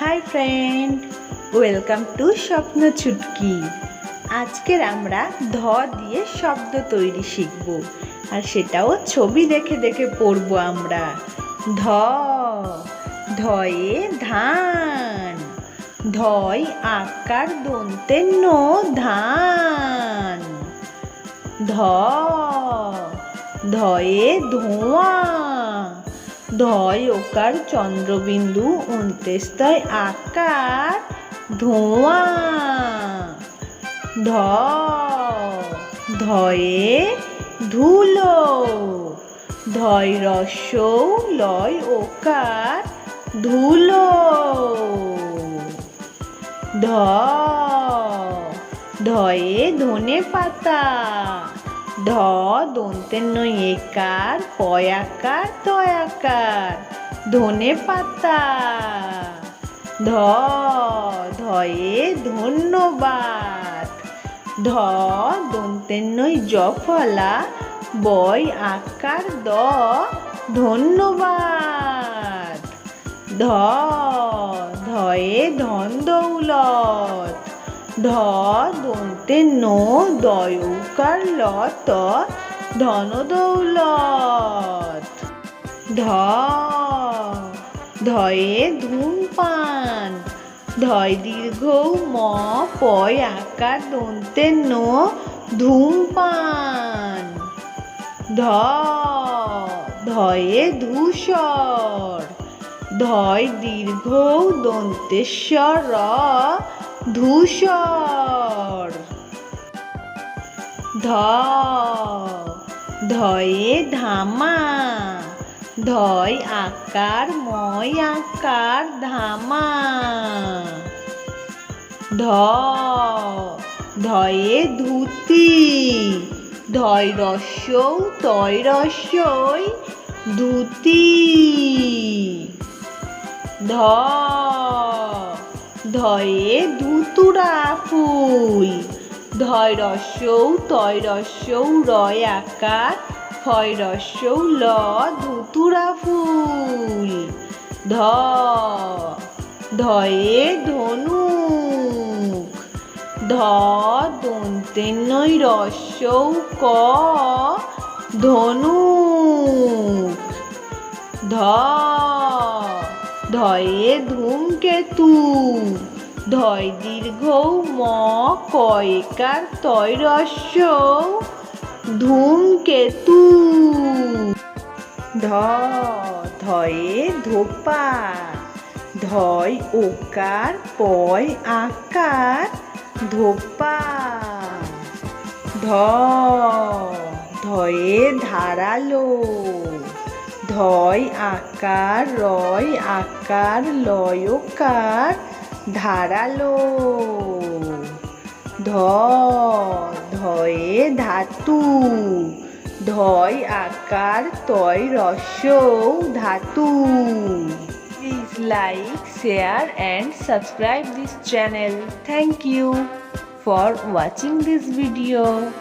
Hi friend, welcome to স্বপ্ন ছুটকি আজকের আমরা ধ দিয়ে শব্দ তৈরি শিখব, আর সেটাও ছবি দেখে দেখে পড়ব আমরা। ধ, ধয়ে ধান, ধয় আকার দন্তে নো ধান। ধ, ধয়ে ধোঁয়া। ধয় ওকার চন্দ্রবিন্দু উনতেস্তয় আকার ধোঁয়া। ধ, ধয়ে ধুলো। ধয় রস্যৌ, লয় ওকার ধুলো। ধ, ধয়ে ধনে পাতা। ধ, দন্তের নই একার পয়াকার তয়াকার ধনে পাতা। ধ, ধয়ে ধন্যবাদ। ধ, দন্তের নই জফলা, বয় আকার দ, ধন্যবাদ। ধ, ধয়ে ধন দৌলত। ধ দন্তে নো দয়ৌকার লত ধন দৌলত। ধ, ধয়ে ধূমপান ধয় দীর্ঘ ম পয় আকার দন্তে নো ধূমপান ধ, ধয়ে ধূসর। ধয় দীর্ঘ দন্তেশ্বর ধূসর। ধ, ধয়ে ধামা, ধয় আকার, ময় আকার, ধামা। ধ, ধয়ে ধুতি, ধয় রস্যৌ তয় রস্যই ধুতি। ধ, ধয়ে ধুতুরা ফুল ধয় রস্যৌ রয় আকার ফয় রস্যৌ ল ধুতুরা ফুল। ধ, ধয়ে ধনুক। ধ দন্তেন্নই রস্যৌ ক, ধনুক। ধ, ধয়ে ধূমকেতু। ধয় দীর্ঘ ম কয়কার তয় রস্য ধূমকেতু। ধ ধয়ে ধোপা। ধয় ওকার, পয় আকার, ধোপা। ধ ধয়ে ধারালো। ধয় আকার, রয় আকার, লয়কার ধারালো। ধ ধয়ে ধাতু। ধয় আকার, তয় রস্যৌ, ধাতু। Please like share and subscribe this channel thank you for watching this video.